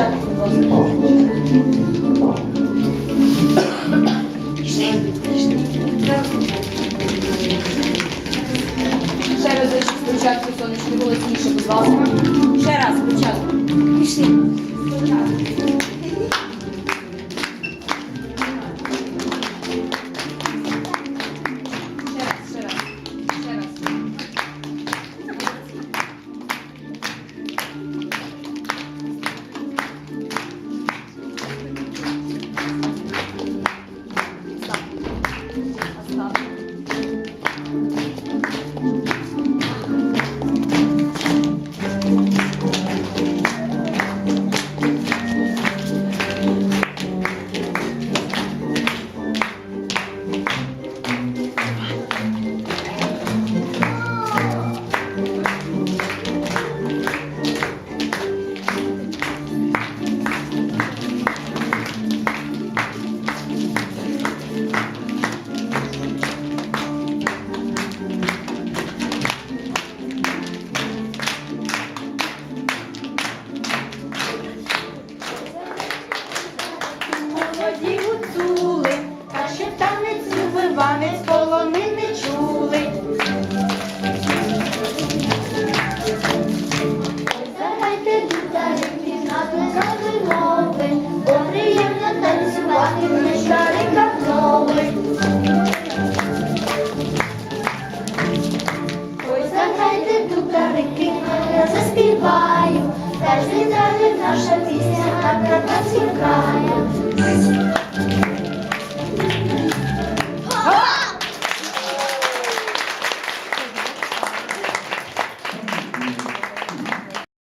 Дівчата, будь ласка. Ще разочок спочатку сонечко голосніше, будь ласка. Ще раз спочатку. Пішли. Gràcies. Мови, бо приємно танцювати в нещариках нових. Ой, загайте гітарики, я заспіваю, та ж вітає наша пісня на Карпатським краю.